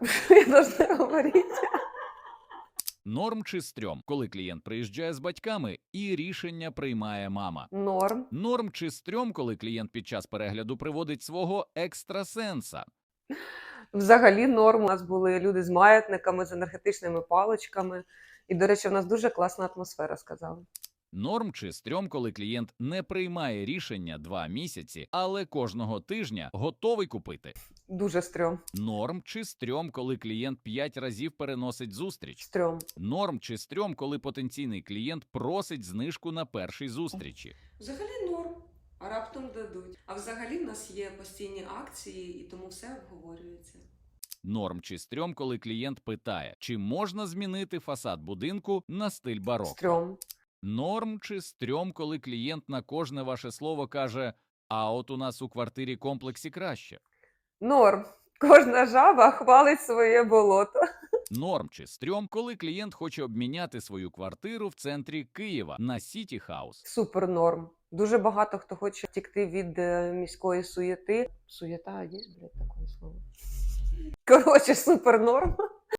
Я должна говорити. Норм чи стрьом, коли клієнт приїжджає з батьками і рішення приймає мама. Норм. Норм чи стрьом, коли клієнт під час перегляду приводить свого екстрасенса. Взагалі норм. У нас були люди з маятниками, з енергетичними паличками. І, до речі, в нас дуже класна атмосфера, сказали. Норм чи стрьом, коли клієнт не приймає рішення два місяці, але кожного тижня готовий купити. Дуже стрьом. Норм чи стрьом, коли клієнт п'ять разів переносить зустріч. Стрьом. Норм чи стрьом, коли потенційний клієнт просить знижку на першій зустрічі. Взагалі норм, а раптом дадуть. А взагалі в нас є постійні акції, і тому все обговорюється. Норм чи стрьом, коли клієнт питає, чи можна змінити фасад будинку на стиль барокко. Стрьом. Норм чи стрьом, коли клієнт на кожне ваше слово каже: А от у нас у квартирі комплексі краще. Норм. Кожна жаба хвалить своє болото. Норм чи стрьом, коли клієнт хоче обміняти свою квартиру в центрі Києва на Сіті Хаус. Супер норм. Дуже багато хто хоче втікти від е, міської суєти. Суєта, є, блядь, таке слово. Коротше, супер норм.